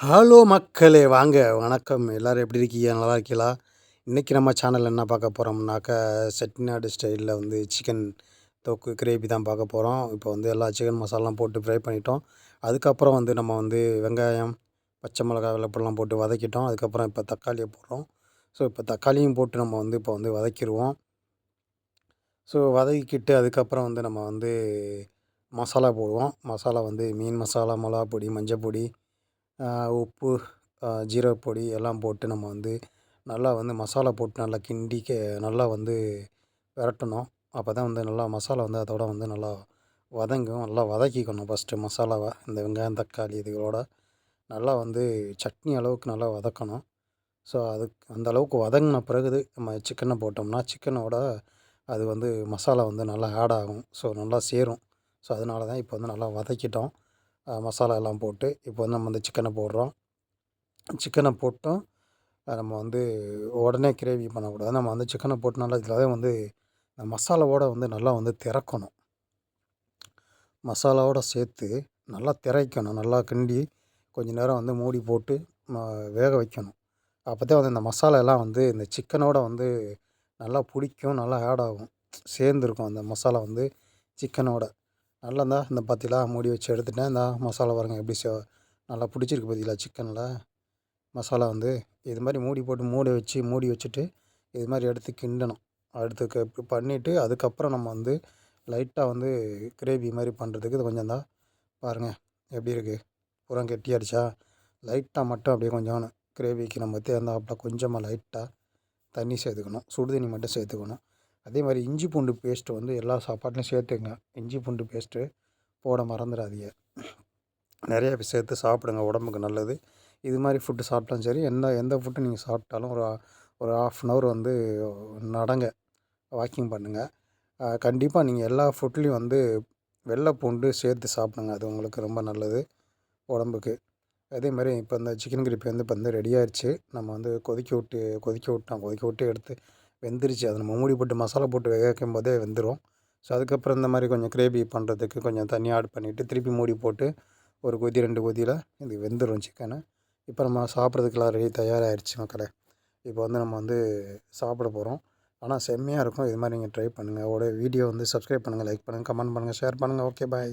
Hello மக்களே வாங்க. வணக்கம். எல்லோரும் எப்படி இருக்கீங்க? நல்லா இருக்கீங்களா? இன்றைக்கி நம்ம சேனலில் என்ன பார்க்க போகிறோம்னாக்கா செட்டிநாடு ஸ்டைலில் வந்து சிக்கன் தொக்கு கிரேவி தான் பார்க்க போகிறோம் இப்போ வந்து எல்லா சிக்கன் மசாலாம் போட்டு ஃப்ரை பண்ணிட்டோம். அதுக்கப்புறம் வந்து நம்ம வந்து வெங்காயம் பச்சை மிளகாய் வெள்ளப்பெல்லாம் போட்டு வதக்கிட்டோம். அதுக்கப்புறம் இப்போ தக்காளியை போடுறோம். ஸோ இப்போ தக்காளியும் போட்டு நம்ம வந்து இப்போ வந்து வதக்கிடுவோம் ஸோ வதக்கிட்டு அதுக்கப்புறம் வந்து நம்ம வந்து மசாலா போடுவோம். மசாலா வந்து மீன் மசாலா மிளகா பொடி மஞ்சள் பொடி உப்பு ஜீரக பொடி எல்லாம் போட்டு நம்ம வந்து நல்லா வந்து மசாலா போட்டு நல்லா கிண்டி நல்லா வந்து விரட்டணும். அப்போ தான் வந்து நல்லா மசாலா வந்து அதோட வந்து நல்லா வதங்கும். நல்லா வதக்கிக்கணும் ஃபஸ்ட்டு மசாலாவை. இந்த வெங்காயம் தக்காளி இதுகளோட நல்லா வந்து சட்னி அளவுக்கு நல்லா வதக்கணும். ஸோ அதுக்கு அந்த அளவுக்கு வதங்கின பிறகு நம்ம சிக்கனை போட்டோம்னா சிக்கனோட அது வந்து மசாலா வந்து நல்லா ஆட் ஆகும். ஸோ நல்லா சேரும். ஸோ அதனால தான் இப்போ வந்து நல்லா வதக்கிட்டோம். மசாலா எல்லாம் போட்டு இப்போ வந்து நம்ம வந்து சிக்கனை போடுறோம். சிக்கனை போட்டும். நம்ம வந்து உடனே கிரேவி பண்ணக்கூடாது. நம்ம வந்து சிக்கனை போட்டு நல்லா இதில் வந்து மசாலாவோட வந்து நல்லா வந்து திறக்கணும். மசாலாவோட சேர்த்து நல்லா திரைக்கணும். நல்லா கிண்டி கொஞ்சம் நேரம் வந்து மூடி போட்டு வேக வைக்கணும். அப்போ தான் வந்து இந்த மசாலா எல்லாம் வந்து இந்த சிக்கனோட வந்து நல்லா பிடிக்கும். நல்லா ஆட் ஆகும். சேர்ந்துருக்கும் அந்த மசாலா வந்து சிக்கனோட நல்லா இருந்தால் இந்த பார்த்தீங்களா மூடி வச்சு எடுத்துட்டேன். இந்த மசாலா பாருங்கள் எப்படி சே நல்லா பிடிச்சிருக்கு பார்த்தீங்களா சிக்கனில். மசாலா வந்து இது மாதிரி மூடி போட்டு மூடி வச்சு மூடி வச்சுட்டு இது மாதிரி எடுத்து கிண்டணும். அடுத்து பண்ணிவிட்டு அதுக்கப்புறம் நம்ம வந்து லைட்டாக வந்து கிரேவி மாதிரி பண்ணுறதுக்கு இது கொஞ்சம் தான் பாருங்கள் எப்படி இருக்குது பூரா கெட்டியாகிடுச்சா லைட்டாக மட்டும் அப்படியே கொஞ்சம் கிரேவிக்கு நம்ம தேர்ந்தாப்புல கொஞ்சமாக லைட்டாக தண்ணி சேர்த்துக்கணும். சுடு தண்ணி மட்டும் சேர்த்துக்கணும். அதே மாதிரி இஞ்சி பூண்டு பேஸ்ட்டு வந்து எல்லா சாப்பாட்லையும் சேர்த்துங்க. இஞ்சி பூண்டு பேஸ்ட்டு போட மறந்துடாதீங்க. நிறைய சேர்த்து சாப்பிடுங்க உடம்புக்கு நல்லது. இது மாதிரி ஃபுட்டு சாப்பிட்டாலும் சரி எந்த எந்த ஃபுட்டு நீங்கள் சாப்பிட்டாலும் ஒரு ஒரு ஆஃப் அன் ஹவர் வந்து நடங்க. வாக்கிங் பண்ணுங்கள் கண்டிப்பாக நீங்கள் எல்லா ஃபுட்லேயும் வந்து வெள்ளை பூண்டு சேர்த்து சாப்பிடுங்க. அது உங்களுக்கு ரொம்ப நல்லது உடம்புக்கு. அதே மாதிரி இப்போ இந்த சிக்கன் கிரேவி வந்து இப்போ வந்து ரெடி ஆயிடுச்சு நம்ம வந்து கொதிக்க விட்டு கொதிக்க விட்டோம். கொதிக்க விட்டு எடுத்து வெந்துருச்சு. அதை நம்ம மூடி போட்டு மசாலா போட்டு வேக வைக்கும் போதே வெந்துடும் ஸோ அதுக்கப்புறம் இந்த மாதிரி கொஞ்சம் கிரேவி பண்ணுறதுக்கு கொஞ்சம் தண்ணி ஆட் பண்ணிவிட்டு திருப்பி மூடி போட்டு ஒரு கொதி ரெண்டு கொதியில் இது வெந்துடும் சிக்கனு. இப்போ நம்ம சாப்பிட்றதுக்கெல்லாம் ரெடி தயாராகிடுச்சு மக்களை. இப்போ வந்து நம்ம வந்து சாப்பிட போகிறோம் ஆனால் செம்மையாக இருக்கும். இது மாதிரி நீங்கள் ட்ரை பண்ணுங்கள் ஓட வீடியோ வந்து சப்ஸ்கிரைப் பண்ணுங்கள் லைக் பண்ணுங்கள் கமெண்ட் பண்ணுங்கள் ஷேர் பண்ணுங்கள் ஓகே பாய்